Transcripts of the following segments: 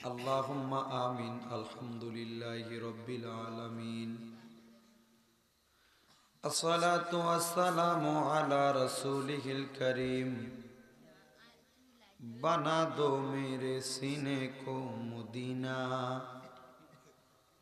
اللهم آمين الحمد لله رب العالمين الصلاة والسلام على رسوله الكريم بنا دو میرے سینے کو مدینہ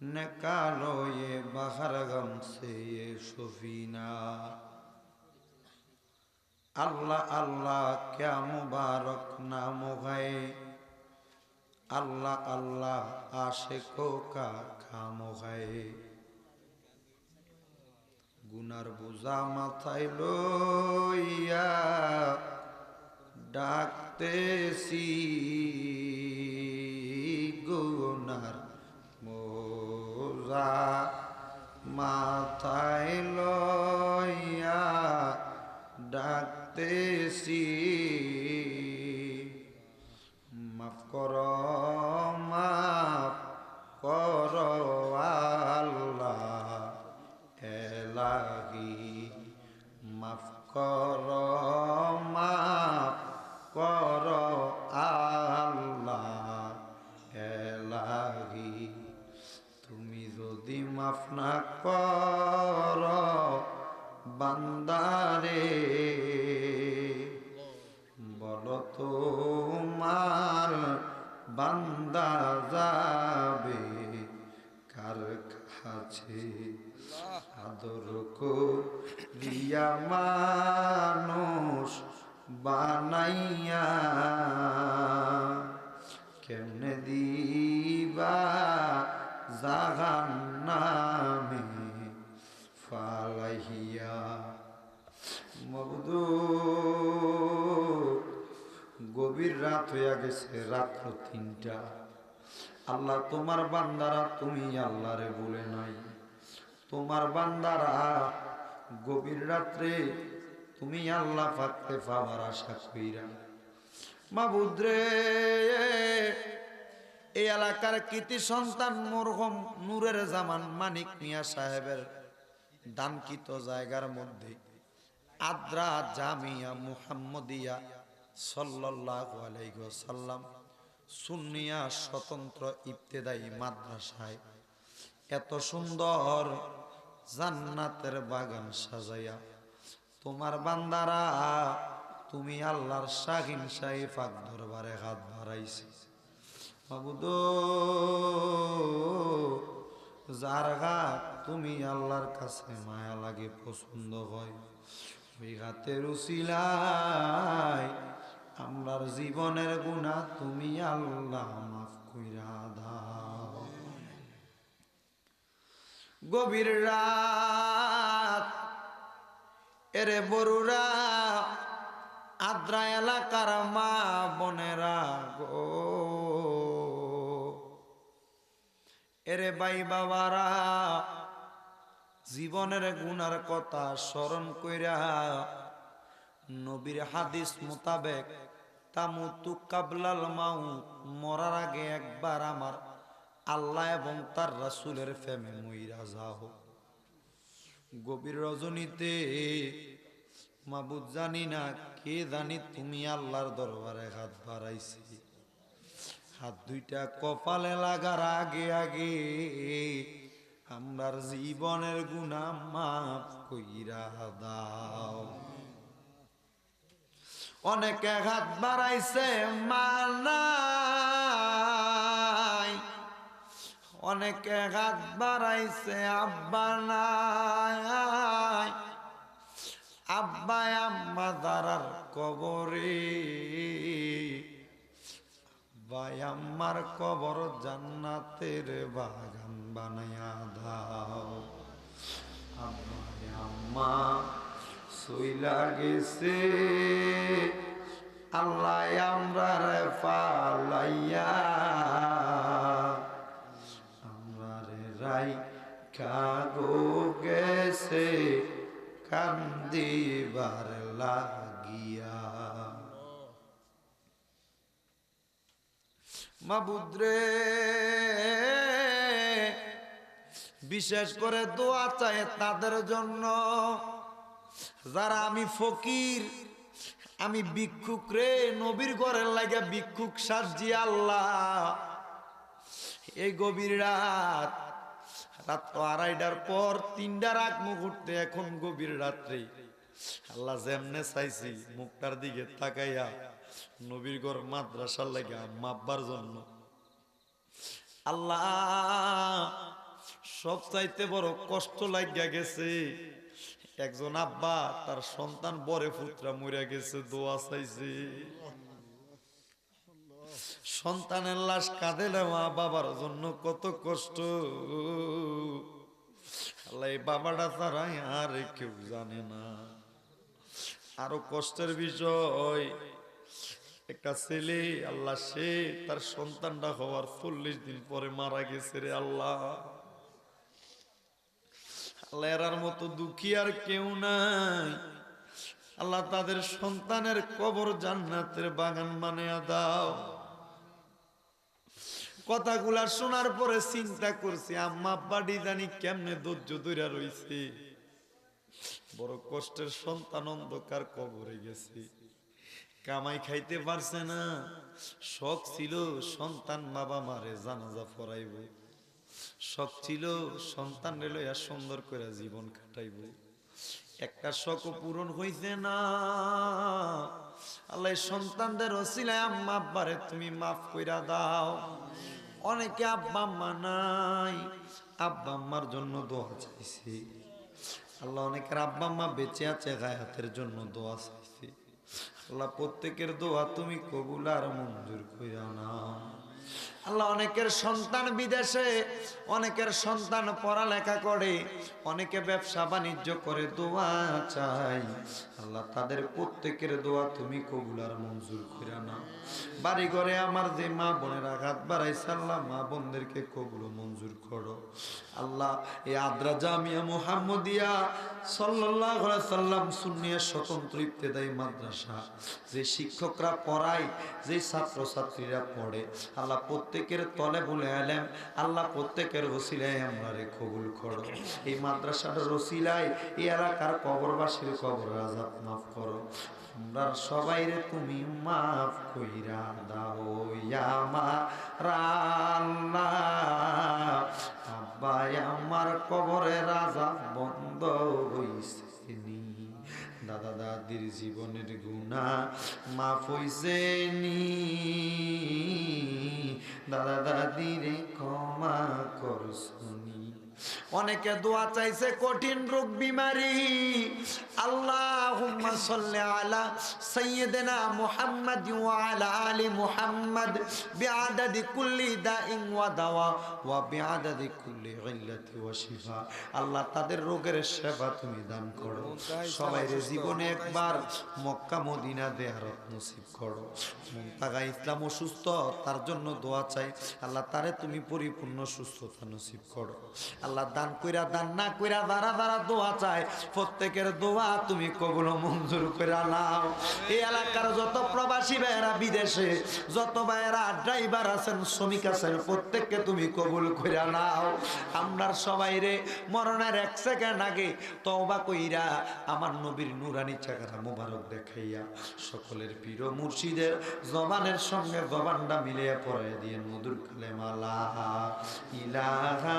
نکالو یہ بہر غم سے یہ شفینہ اللہ اللہ کیا مبارک نام ہے আল্লাহ আল্লাহ আশে কোকা খামোহায় গুনার বোঝা মাথায় লইয়া ডাকতেছি গুনার মোজা মাথায় এলাহি মাফ কর মাফ কর, আল্লাহ এলাহি। তুমি যদি মাফ না কর, বান্দারে, বলো তোমার বান্দা যাবে কার কাছে? আদর করিয়া মানুষ বানাইয়া কেমনে দিবা জাগান নামে ফালাইয়া? মবদু গভীর রাত হইয়া গেছে, রাত্র তিনটা। আল্লাহ তোমার বান্দারা তুমি আল্লাহরে বলে নাই। তোমার বান্দারা, গভীর রাত্রে তুমি আল্লাহ পাকতে পাওয়ার আশা কইরা মাবুদ্রে এই এলাকার কৃতি সন্তান মরহম নূরের জামান মানিক মিয়া সাহেবের দানকিত জায়গার মধ্যে, আদ্রা জামিয়া মুহাম্মদিয়া সাল্লাল্লাহু আলাইহি ওয়াসাল্লাম সুন্নিয়া স্বতন্ত্র ইবতেদায়ী মাদ্রাসায় এত সুন্দর জান্নাতের বাগান সাজাইয়া। তোমার বান্দারা, তুমি আল্লাহর শাহিন শাহী পাক দরবারে হাত বাড়াইছে। মাবুদ যার গা তুমি আল্লাহর কাছে মায়া লাগে পছন্দ হয়, ওই হাতের উসিলায় আমরার জীবনের গুণা তুমি আল্লাহ গভীর রাত। এরে বরুরা, আদ্রা এলাকার মা বোনেরা গো। এরে বাই বাবারা, জীবনের গুনার কথা স্মরণ কইরা নবীর হাদিস মোতাবেক তামুতু কাবলাল মাউ মরার আগে একবার আমার আল্লাহ এবং তার রাসুলের ফেমে মইরা যাও। গভীর রজনীতে, মাবুদ জানি না কে জানি তুমি আল্লাহর দরবারে হাত বাড়াইছি। হাত দুইটা কপালে লাগার আগে আগে আমরার জীবনের গুণা মাফ কইরা দাও। অনেকে হাত বাড়াইছে মানাই অনেকে হাত বাড়াইছে, আব্বা নাই। আব্বা, আম্মা দারার কবরে ভাই আম্মার কবর জান্নাতের বাগান বানাইয়া দাও। আব্বা আম্মা সইলা গেছে, আল্লাহ আমরা পালাইয়া কাগো গেছে কান্দিবার লাগিয়া। মাবুদ্রে, বিশেষ করে দোয়া চায় তাদের জন্য। যারা আমি ফকির, আমি ভিক্ষুক রে, নবীর ঘরের লাগে ভিক্ষুক সাজি আল্লাহ। এই গভীর রাত রাত আড়াইটার পর মুহূর্তে এখন গভীর রাত্রে। আল্লাহ যেমনে চাইছি মুখটার দিকে তাকাইয়া নবীর মাদ্রাসার মাপবার জন্য। আল্লাহ, সব চাইতে বড় কষ্ট লাগিয়া গেছে। একজন আব্বা তার সন্তান বরে পুত্রা মরিয়া গেছে, দোয়া চাইছে। সন্তানের লাশ কাঁদে না মা বাবার জন্য কত কষ্ট। আল্লাহ এই বাবাটা তারা আর কেউ জানে না। আরও কষ্টের বিষয়, একটা ছেলে, আল্লাহ সে তার সন্তানটা হওয়ার চল্লিশ দিন পরে মারা গেছে রে আল্লাহ। আল্লাহ মতো দুঃখী আর কেউ নাই। আল্লাহ তাদের সন্তানের কবর জান্নাতের বাগান মানে দাও। কথাগুলা শোনার পরে চিন্তা করছি, আম্মা আব্বাডি জানি কেমনে ধৈর্য ধৈরা রইছে। বড় কষ্টের সন্তান অন্ধকার কবরে গেছে। কামাই খাইতে পারছে না। শখ ছিল সন্তান বাবা মারে জানাজা পড়াইব। শখ ছিল সন্তান লইয়া সুন্দর করে জীবন কাটাইব। একটা শখ পূরণ হইছে না। আল্লাহ সন্তানদের ওসিলায় আম্মা আব্বারে তুমি মাফ কইরা দাও। অনেকে আব্বা আম্মা নাই, আব্বা আম্মার জন্য দোয়া চাইছে। আল্লাহ অনেকের আব্বা আম্মা বেঁচে আছে, গায়াতের জন্য দোয়া চাইছে। আল্লাহ প্রত্যেকের দোয়া তুমি কবুল আর মঞ্জুর কইরা না আল্লাহ অনেকের সন্তান বিদেশে, অনেকের সন্তান পড়ালেখা করে, অনেকে ব্যবসা বাণিজ্য করে, দোয়া চাই। আল্লাহ তাদের প্রত্যেকের দোয়া তুমি কবুল আর মঞ্জুর করে না বাড়ি ঘরে আমার যে মা বোনের আঘাত বাড়াইছে, আল্লাহ মা বোনদেরকে কবুল মঞ্জুর করো। আল্লাহ এই আদ্রা জামিয়া মুহাম্মদিয়া সাল্লাহ সাল্লাম সুন্নিয়া স্বতন্ত্র ইত্তেদায়ী মাদ্রাসা। যে শিক্ষকরা পড়ায়, যে ছাত্রছাত্রীরা পড়ে, আল্লাহ প্রত্যেকের তলে বলে এলেন আল্লাহ প্রত্যেকের রসিলায় আমরা রে কবুল করো। এই মাদ্রাসার রসিলায় এই এলাকার কবরবাসীর কবর আজাব মাফ করো। আমরা সবাই রে তুমি মাফ কইরা দাও ইয়ামা রাল্লা আব্বাই, আমার কবরে রাজা বন্ধ হইছে নি দাদা দাদির জীবনের গুণা মাফ হইছে নি দাদা দাদিরে ক্ষমা করছনি অনেকে দোয়া চাইছে, কঠিন রোগ বিমারি। আল্লাহুম্মা সাল্লি আলা সাইয়্যিদিনা মুহাম্মাদ আলা আলি মুহাম্মাদ বিআদাদি কুল্লি দাইন ওয়া দাওয়া ওয়া বিআদাদি কুল্লি ইল্লাতি ওয়া শিফা। আল্লাহ তাদের রোগের সেবা তুমি দান করো। সবাই জীবনে একবার মক্কা মদিনা দেয়ারত নসিব করো। মুনতাগা ইসলাম অসুস্থ, তার জন্য দোয়া চাই। আল্লাহ তারে তুমি পরিপূর্ণ সুস্থতা নসিব করো। আল্লাহ দান কইরা দান, না কইরা দাঁড়া দাঁড়া দোয়া চায়। প্রত্যেকের দোয়া তুমি কবুল মঞ্জুর কইরা নাও। এই এলাকার যত প্রবাসী ভাইয়েরা বিদেশে, যত ভাইয়েরা ড্রাইভার আছেন, শ্রমিক আছেন, প্রত্যেককে তুমি কবুল কইরা নাও। আমরা সবাই রে মরণের এক সেকেন্ড আগে তওবা কইরা আমার নবীর নুরানি চাকারা মোবারক দেখাইয়া সকলের প্রিয় মুর্শিদের জবানের সঙ্গে জবানটা মিলিয়ে পড়ে দিয়ে মধুর কালেমালা। ইলাহা